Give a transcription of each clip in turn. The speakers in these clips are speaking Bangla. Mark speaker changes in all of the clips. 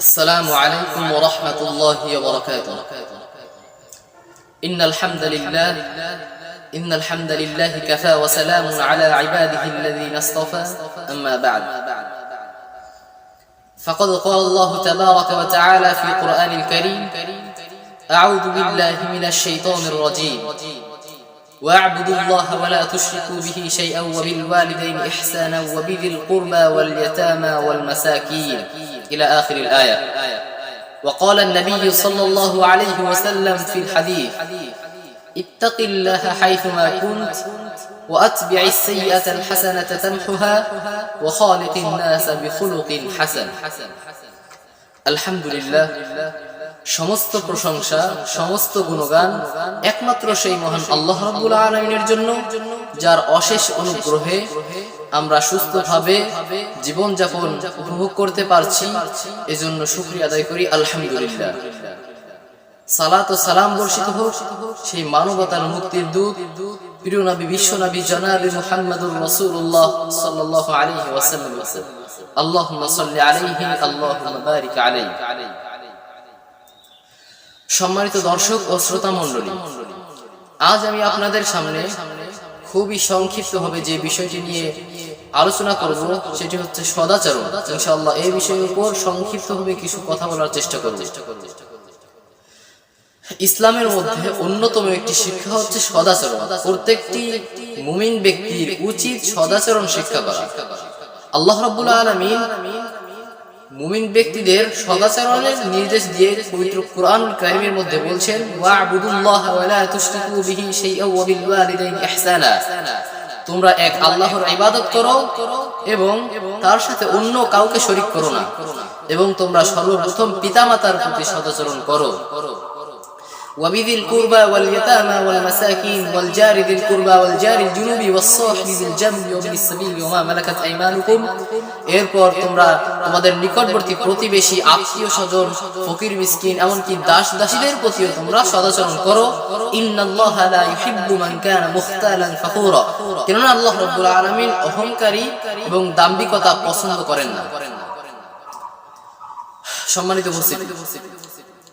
Speaker 1: السلام عليكم ورحمة الله وبركاته. إن الحمد لله إن الحمد لله كفى وسلام على عباده الذين اصطفى أما بعد. فقد قال الله تبارك وتعالى في القرآن الكريم أعوذ بالله من الشيطان الرجيم. واعبدوا الله ولا تشركوا به شيئا وبالوالدين إحسانا وبذي القربى واليتامى والمساكين. إلى آخر الآية وقال النبي صلى الله عليه وسلم في الحديث اتق الله حيثما كنت وأتبع السيئة الحسنة تمحها وخالق الناس بخلق حسن الحمد لله সমস্ত প্রশংসা সমস্ত গুণগান একমাত্র সেই মহান আল্লাহ রাব্বুল আলামিনের জন্য যার অশেষ অনুগ্রহে আমরা সুস্থভাবে জীবন যাপন উপভোগ করতে পারছি, এজন্য শুকরিয়া আদায় করি, আলহামদুলিল্লাহ। সালাত ও সালাম বর্ষিত হোক, সেই মানবতার মুক্তির দূত, প্রিয় নবী, বিশ্ব নবী, জনাবি মুহাম্মদুর রাসূলুল্লাহ সাল্লাল্লাহু আলাইহি ওয়াসাল্লাম। আল্লাহুম্মা সাল্লি আলাইহি, আল্লাহুম্মা বারিক আলাইহি। সম্মানিত দর্শক ও শ্রোতা মণ্ডলী আজ আমি আপনাদের সামনে খুবই সংক্ষিপ্ত হবে যে বিষয়টি নিয়ে আলোচনা করব, সেটি হচ্ছে সদাচরণ। ইনশাআল্লাহ এই বিষয়ের উপর সংক্ষিপ্ত হবে কিছু কথা বলার চেষ্টা করব। ইসলামের মধ্যে অন্যতম একটি শিক্ষা হচ্ছে সদাচরণ। প্রত্যেকটি মুমিন ব্যক্তির উচিত সদাচরণ শিক্ষা করা। আল্লাহ রাব্বুল আলামিন মুমিন ব্যক্তিদের সদাচরণের নির্দেশ দিয়ে পবিত্র কোরআন কারিমের মধ্যে বলছেন, ওয়া'বুদুল্লাহ ওয়া লা তুশরিকু বিহি শাইআ ওয়া বিল ওয়ালিদাইন ইহসানা। তোমরা এক আল্লাহর ইবাদত করো এবং তার সাথে অন্য কাউকে শরীক করো না এবং তোমরা সর্বপ্রথম পিতামাতার প্রতি সদাচরণ করো। وبذي القربى واليتامى والمساكين والجار ذي القربى والجار الجنوب والصاحب بالجنب وابن السبيل وما ملكت ايمانكم এরপর তোমরা তোমাদের নিকটবর্তী প্রতিবেশী আত্মীয় স্বজন ফকির মিসকিন এমনকি দাস দাসীদের প্রতিও তোমরা সদাচরণ করো ইন্নাল্লাহ লা ইউহিব্বু মান কানা মুখতালান ফাখুরা কেননা আল্লাহ রাব্বুল আলামিন অহংকারী এবং দাম্ভিকতা পছন্দ করেন না সম্মানিত উপস্থিতি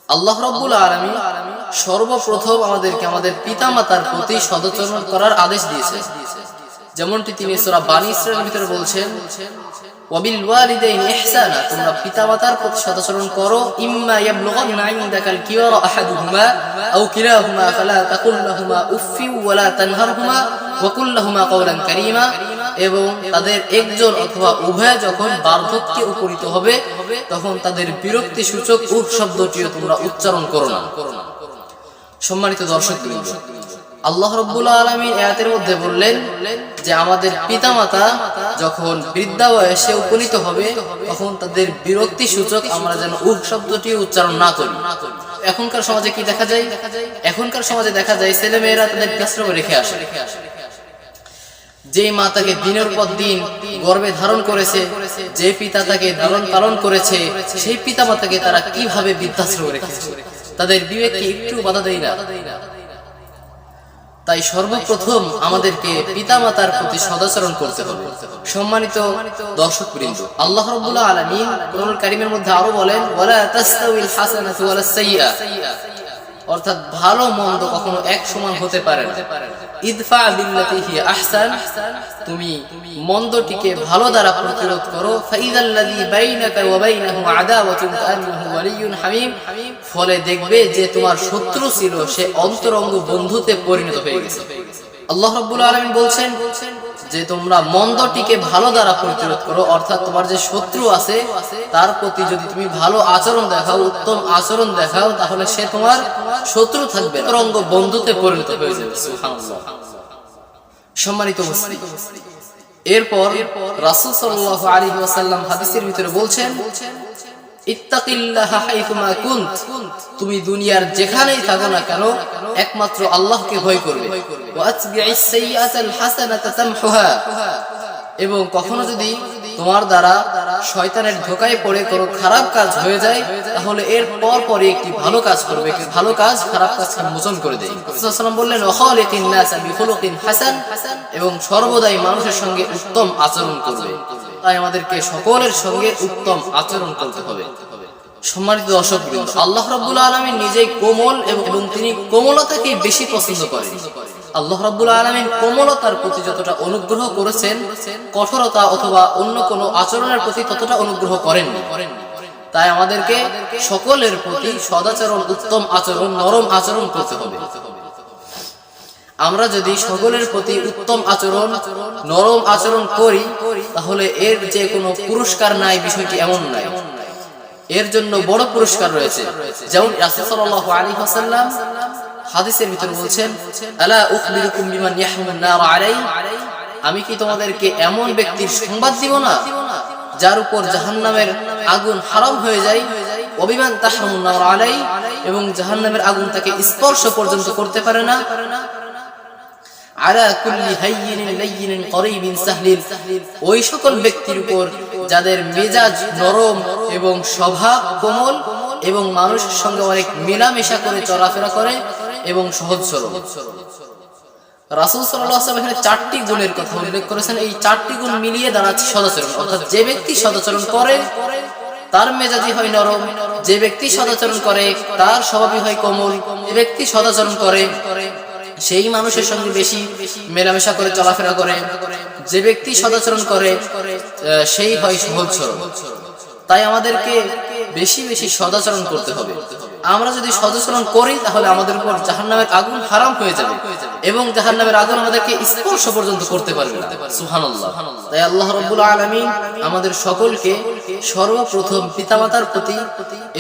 Speaker 1: আল্লাহ রব্বুল আলমী সর্বপ্রথম আমাদেরকে আমাদের পিতামাতার প্রতি সদাচরণ করার আদেশ দিয়েছে। যেমনটি তিনি সোরা বানী ইসরায়েলের ভিতরে বলছেন তোমরা পিতামাতার প্রতি সদাচরণ করো, ইম্মা এবং তাদের একজন অথবা উভয় যখন বার্ধক্যে উপনীত হবে, তখন তাদের বিরক্তি সূচক উহ শব্দটিও তোমরা উচ্চারণ করো না। সম্মানিত দর্শক, আল্লাহ রব্বুল আলমী আয়াতের মধ্যে বললেন যে আমাদের পিতামাতা যখন বৃদ্ধা বয়সে উপনীত হবে, তখন তাদের বিরক্তি সূচক আমরা যেন উহ শব্দটি উচ্চারণ না করি। এখনকার সমাজে কি দেখা যায়? এখনকার সমাজে দেখা যায় ছেলে মেয়েরা তাদের ক্লাসরুমে রেখে আসে। যে মা তাকে দিনের পর দিন গর্বে ধারণ করেছে, যে পিতা তাকে ধারণ পালন করেছে, সেই পিতা মাতাকে তারা কীভাবে বৃদ্ধাশ্রমে রেখেছে তাদের বিবেককে একটু বাধা দেয় না। তাই সর্বপ্রথম আমাদেরকে পিতামাতার প্রতি সদাচরণ করতে হবে। সম্মানিত দর্শক বৃন্দ আল্লাহ রাব্বুল আলামিন কোরআন কারীমের মধ্যে আরও বলেন, ওয়ালা তাস্তাউিল হাসানাতু ওয়ালা সাইয়্যা অর্থাৎ ভালো মন্দ কখনো এক সমান হতে পারে না। ইদফা বিল্লাতি হিয়া আহসান, তুমি মন্দটিকে ভালো দ্বারা প্রতিরোধ করো। ফাইদাল্লাযী বাইনাকা ওয়া বাইনাহু আদাওয়াতুন কান্নাহু ওয়ালিয়্যুন হামীম ফলে দেখবে যে তোমার শত্রু ছিল, সে অন্তরঙ্গ বন্ধুতে পরিণত হয়ে গেছে। আল্লাহ রাব্বুল আলামিন বলছেন যে, তোমরা মন্দটিকে ভালো দ্বারা প্রতিরোধ করো, অর্থাৎ তোমার যে শত্রু আছে, তার প্রতি যদি তুমি ভালো আচরণ দেখাও, উত্তম আচরণ দেখাও, তাহলে সে তোমার শত্রু থাকবে রঙ্গ বন্ধুতে পরিণত হয়ে যাবে। সম্মানিত এরপর রাসূল সাল্লাল্লাহু আলাইহি ওয়াসাল্লাম হাদিসের ভিতরে বলছেন তুমি দুনিয়ার যেখানেই থাকো না কেন, একমাত্র আল্লাহকে ভয় করবে। এবং কখনো যদি তোমার দ্বারা শয়তানের ধোকায় পড়ে কোনো খারাপ কাজ হয়ে যায়, তাহলে এর পর পরে একটি ভালো কাজ করবে। ভালো কাজ, খারাপ কাজকে মোচন করে দেয়। বললেন হাসান। এবং সর্বদাই মানুষের সঙ্গে উত্তম আচরণ করবে। তাই আমাদেরকে সকলের সঙ্গে উত্তম আচরণ করতে হবে। সম্মানিত দর্শক আল্লাহ রাব্বুল আলামিন নিজেই কোমল এবং তিনি কোমলতাকে বেশি পছন্দ করেন। আল্লাহ রাব্বুল আলামিন কোমলতার প্রতি যতটা অনুগ্রহ করেছেন, কঠোরতা অথবা অন্য কোনো আচরণের প্রতি ততটা অনুগ্রহ করেন তাই আমাদেরকে সকলের প্রতি সদাচরণ, উত্তম আচরণ, নরম আচরণ করতে হবে। আমরা যদি সকলের প্রতি উত্তম আচরণ, নরম আচরণ করি, তাহলে এর যে কোনো পুরস্কার নাই, বিষয়টি এমন নাই। এর জন্য বড় পুরস্কার রয়েছে। যেমন হাদিসের ভিতরে বলছেন আমি কি তোমাদেরকে এমন ব্যক্তির সংবাদ দিব না, যার উপর জাহান্নামের আগুন হারাম হয়ে যায়? অবিমান তাহমুন আলাই? এবং জাহান্নামের আগুন তাকে স্পর্শ পর্যন্ত করতে পারে না? ওই সকল ব্যক্তির উপর যাদের মেজাজ নরম এবং স্বভাব কোমল এবং মানুষের সঙ্গে অনেক মেলামেশা করে চলাফেরা করে এবং সহজ সরল। রাসূল চারটি গুণের কথা উল্লেখ করেছেন। এই চারটি গুণ মিলিয়ে দাঁড়াচ্ছে সদাচরণ। অর্থাৎ যে ব্যক্তি সদাচরণ করে, তার মেজাজি হয় নরম। যে ব্যক্তি সদাচরণ করে, তার স্বভাবই হয় কোমল। ব্যক্তি সদাচরণ করে সেই মানুষের সঙ্গে বেশি মেলামেশা করে চলাফেরা করে যে ব্যক্তি সদাচরণ করে সেই হয় সহজ সরল তাই আমাদেরকে বেশি বেশি সদাচরণ করতে হবে। আমরা যদি সদাচরণ করি, তাহলে আমাদের উপর জাহান্নামের আগুন হারাম হয়ে যাবে এবং জাহান্নামের আগুন আমাদেরকে স্পর্শ পর্যন্ত করতে পারবে না। সুবহানাল্লাহ। তাই আল্লাহ রাব্বুল আলামিন আমাদের সকলকে সর্বপ্রথম পিতামাতার প্রতি,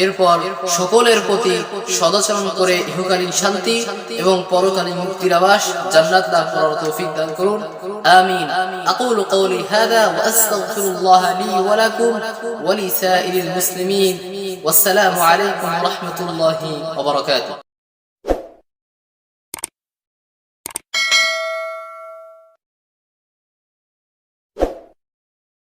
Speaker 1: এরপর সকলের প্রতি সদাচরণ করে ইহকালীন শান্তি এবং পরকালীন মুক্তির আবাস জান্নাত লাভ করার তৌফিক দান করুন। آمين. أقول قولي هذا وأستغفر الله لي ولكم ولسائر المسلمين. والسلام عليكم ورحمة الله وبركاته.